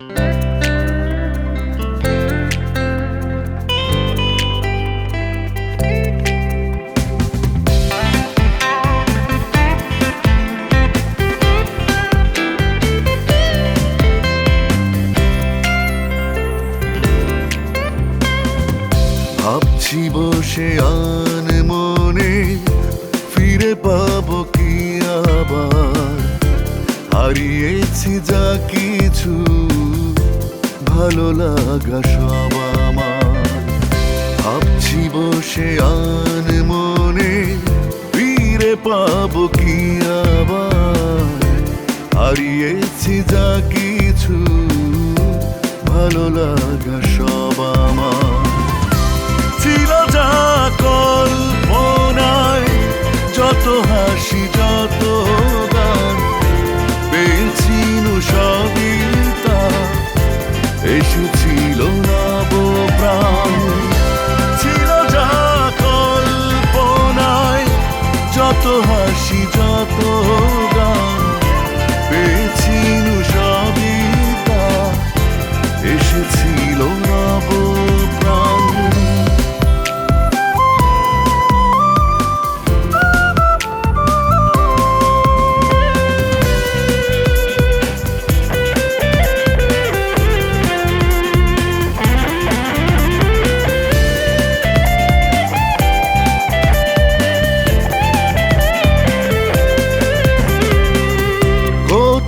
ভাবছি বসে আন মনে ফিরে পাবো কি আবার? হারিয়েছি যা কি ভালো লাগা সব আমার। ভাবছি বসে আন মনে, ফিরে পাবো কি আবার? হারিয়েছি যা কিছু, ভালো লাগা হাসি যত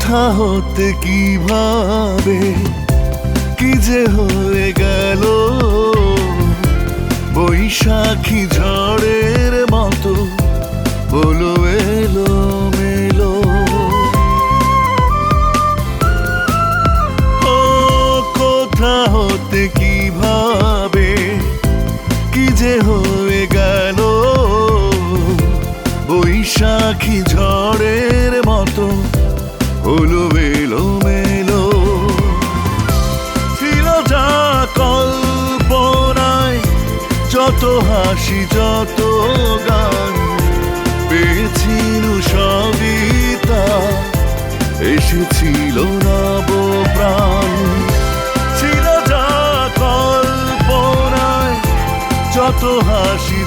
কোথা হতে কীভাবে কি যে হয়ে গেল? বৈশাখী হলো এলো মেলো ছিল যা কল্পনায়, যত হাসি, যত গান, পেয়েছিল সবই তা। এসেছিল নব প্রাণ ছিল যা কল্পনায়, যত হাসি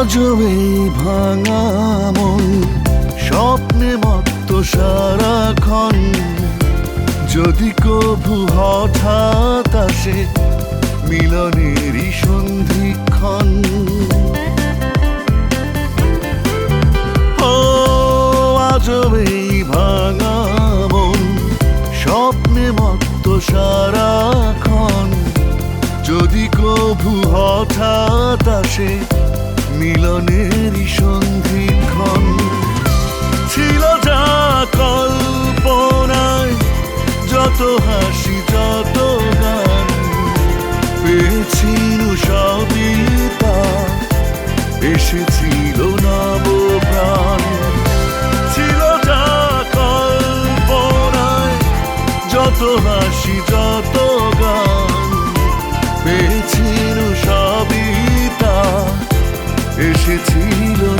এই ভাঙা মন স্বপ্নে মত্ত সারাক্ষণ। যদি কভু হঠাৎ আসে মিলনেরই সন্ধিক্ষণ। আজও এই বধু হঠাৎ আসে মিলনের সন্ধিক্ষণ ছিল যা কল্পনায়, যত হাসি যত গান। পেয়েছিল সবই তা, এসেছিল নবপ্রাণ। ছিল যা কল্পনায়, যত হাসি যত গান। পেয়েছিল এসেছিল